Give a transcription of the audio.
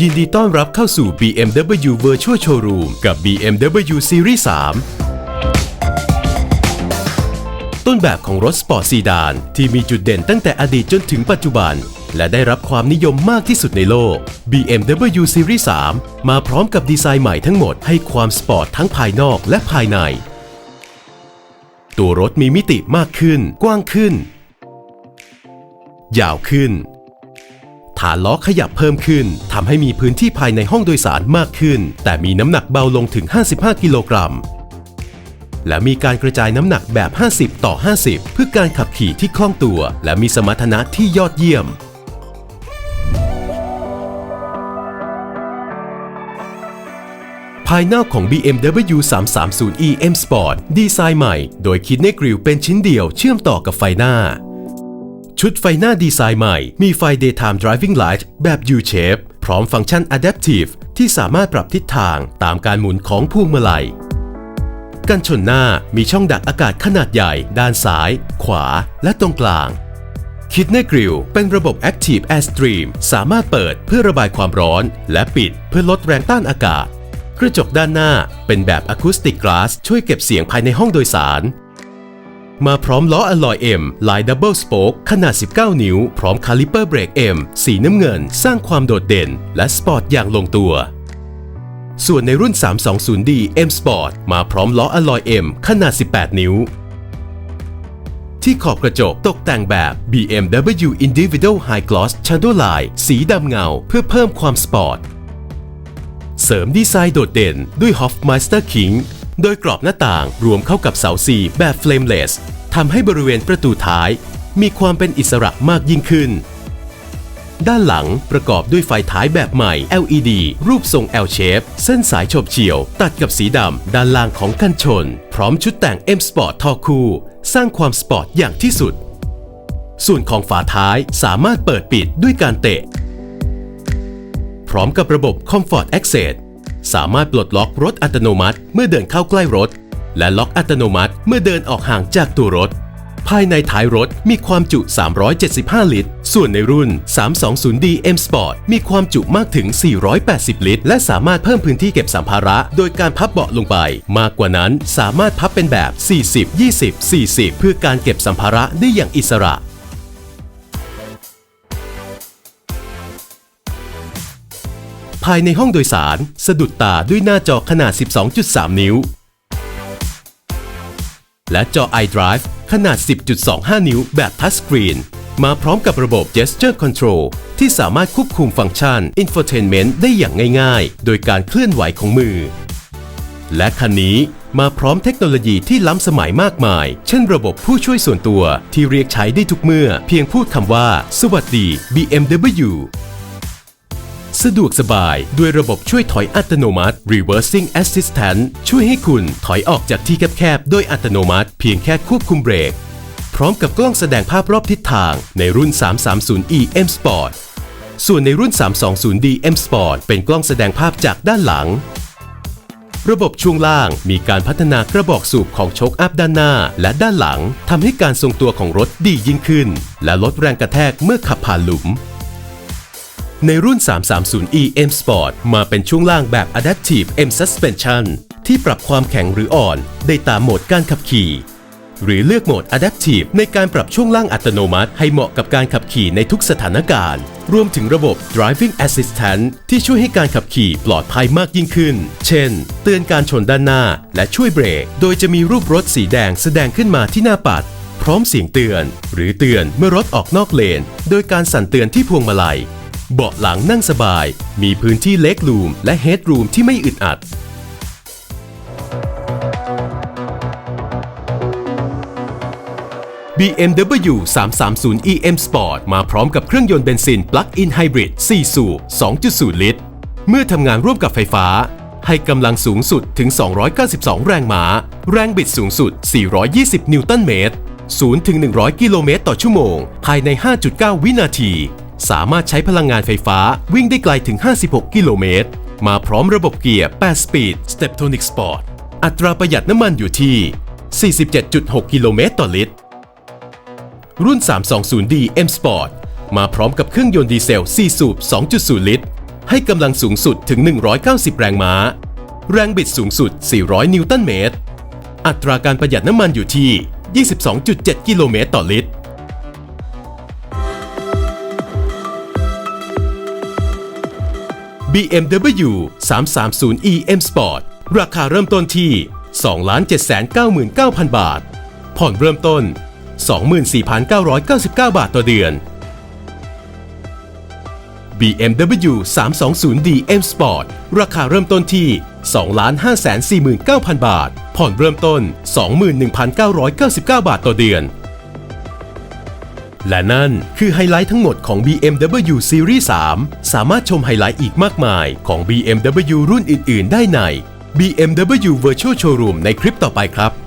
ยินดีต้อนรับเข้าสู่ BMW Virtual Showroom กับ BMW Series 3 ต้นแบบของรถสปอร์ตซีดานที่มีจุดเด่นตั้งแต่อดีตจนถึงปัจจุบัน และได้รับความนิยมมากที่สุดในโลก BMW Series 3 มาพร้อมกับดีไซน์ใหม่ทั้งหมดให้ความสปอร์ตทั้งภายนอกและภายใน ตัวรถมีมิติมากขึ้น กว้างขึ้น ยาวขึ้น ฐานล้อขยับเพิ่มขึ้นทำให้มีพื้นที่ภายในห้องโดยสารมากขึ้น แต่มีน้ำหนักเบาลงถึง 55 กิโลกรัม และมีการกระจายน้ำหนักแบบ 50 ต่อ 50 เพื่อการขับขี่ที่คล่องตัว และมีสมรรถนะที่ยอดเยี่ยมภายนอกของ BMW 330e M Sport ดีไซน์ใหม่ โดยคิดในกริลเป็นชิ้นเดียวเชื่อมต่อกับไฟหน้า ชุดไฟหน้าดีไซน์ใหม่ มีไฟ Daytime Driving Light แบบ U-shape พร้อมฟังก์ชัน Adaptive ที่สามารถปรับทิศทางตามการหมุนของพวงมาลัย กันชนหน้ามีช่องดักอากาศขนาดใหญ่ ด้านซ้าย ขวา และตรงกลาง คิดในกริลเป็นระบบ Active Airstream สามารถเปิดเพื่อระบายความร้อน และปิดเพื่อลดแรงต้านอากาศ กระจกด้านหน้าเป็นแบบ Acoustic Glass ช่วยเก็บเสียงภายในห้องโดยสาร มาพร้อมล้ออลลอย M ลายดับเบิลสโป๊กขนาด 19 นิ้ว พร้อมคาลิเปอร์เบรก M สีน้ำเงิน สร้างความโดดเด่น และสปอร์ตอย่างลงตัว ส่วนในรุ่น 320D M Sport มาพร้อมล้ออลลอย M ขนาด 18 นิ้ว ที่ขอบกระจกตกแต่งแบบ BMW Individual High Gloss Shadow Line สีดำเงาเพื่อเพิ่มความสปอร์ตเสริมดีไซน์โดดเด่นด้วย Hofmeister King โดยกรอบหน้าต่างรวมเข้ากับเสาซีแบบ Flameless ทำให้บริเวณประตูท้าย มีความเป็นอิสระมากยิ่งขึ้น ด้านหลังประกอบด้วยไฟท้ายแบบใหม่ LED รูปทรง L shape เส้นสายฉบเฉี่ยว ตัดกับสีดำด้านล่างของกันชน พร้อมชุดแต่ง M Sport ทอคู่ สร้างความสปอร์ตอย่างที่สุด ส่วนของฝาท้ายสามารถเปิดปิดด้วยการเตะ พร้อมกับระบบ Comfort Access สามารถปลดล็อกรถอัตโนมัติเมื่อเดินเข้าใกล้รถ และล็อกอัตโนมัติเมื่อเดินออกห่างจากตัวรถ ภายในท้ายรถมีความจุ 375 ลิตร ส่วนในรุ่น 320D M Sport มีความจุมากถึง 480 ลิตร และสามารถเพิ่มพื้นที่เก็บสัมภาระ โดยการพับเบาะลงไป มากกว่านั้นสามารถพับเป็นแบบ 40 20 40 เพื่อการเก็บสัมภาระได้อย่างอิสระ ภายในห้องโดยสาร สะดุดตาด้วยหน้าจอขนาด 12.3 นิ้ว และจอ iDrive ขนาด 10.25 นิ้วแบบทัชสกรีนมาพร้อมกับระบบ Gesture Control ที่สามารถควบคุมฟังก์ชัน Infotainment ได้อย่างง่ายๆ โดยการเคลื่อนไหวของมือ และคันนี้มาพร้อมเทคโนโลยีที่ล้ำสมัยมากมาย เช่นระบบผู้ช่วยส่วนตัวที่เรียกใช้ได้ทุกเมื่อ เพียงพูดคำว่า สวัสดี BMW สะดวกสบายด้วยระบบช่วยถอยอัตโนมัติ Reversing Assistant ช่วยให้คุณถอยออกจากที่แคบๆ โดยอัตโนมัติ เพียงแค่ควบคุมเบรก พร้อมกับกล้องแสดงภาพรอบทิศทางในรุ่น 330e M Sport ส่วนในรุ่น 320d M Sport เป็นกล้องแสดงภาพจากด้านหลัง ระบบช่วงล่างมีการพัฒนากระบอกสูบของโชคอัพด้านหน้า และด้านหลังทำให้การทรงตัวของรถดียิ่งขึ้น และลดแรงกระแทกเมื่อขับผ่านหลุม ในรุ่น 330e M Sport มาเป็นช่วงล่างแบบ Adaptive M Suspension ที่ปรับความแข็งหรืออ่อน ได้ตามโหมดการขับขี่ หรือเลือกโหมด Adaptive ในการปรับช่วงล่างอัตโนมัติ ให้เหมาะกับการขับขี่ในทุกสถานการณ์ รวมถึงระบบ Driving Assistant ที่ช่วยให้การขับขี่ปลอดภัยมากยิ่งขึ้น เช่น เตือนการชนด้านหน้า และช่วยเบรก โดยจะมีรูปรถสีแดงแสดงขึ้นมาที่หน้าปัดพร้อมเสียงเตือน หรือเตือนเมื่อรถออกนอกเลน โดยการสั่นเตือนที่พวงมาลัย เบาะหลังนั่งสบาย มีพื้นที่เล็กรูมและเฮดรูมที่ไม่อึดอัด BMW 330e M Sport มาพร้อมกับเครื่องยนต์เบนซิน Plug-in Hybrid 4 สูบ 2.0 ลิตร เมื่อทำงานร่วมกับไฟฟ้า ให้กำลังสูงสุดถึง 292 แรงม้า แรงบิดสูงสุด 420 นิวตันเมตร 0 ถึง 100 กิโลเมตรต่อชั่วโมง ภายใน 5.9 วินาที สามารถใช้พลังงานไฟฟ้าวิ่งได้ไกลถึง 56 กิโลเมตร มาพร้อมระบบเกียร์8 Speed Steptonic Sport อัตราประหยัดน้ำมันอยู่ที่ 47.6 กิโลเมตรต่อลิตร รุ่น 320D M Sport มาพร้อมกับเครื่องยนต์ดีเซล 4 สูบ 2.0 ลิตร ให้กำลังสูงสุดถึง 190 แรงม้า แรงบิดสูงสุด 400 นิวตันเมตร อัตราการประหยัดน้ำมันอยู่ที่ 22.7 กิโลเมตรต่อลิตร BMW 330e M Sport ราคาเริ่มต้นที่ 2,799,000 บาท ผ่อนเริ่มต้น 24,999 บาทต่อเดือน BMW 320d M Sport ราคาเริ่มต้นที่ 2,549,000 บาท ผ่อนเริ่มต้น 21,999 บาทต่อเดือน และนั่นคือไฮไลท์ทั้งหมดของ BMW Series 3 สามารถชมไฮไลท์อีกมากมายของ BMW รุ่นอื่น ๆ ได้ใน BMW Virtual Showroom ในคลิปต่อไปครับ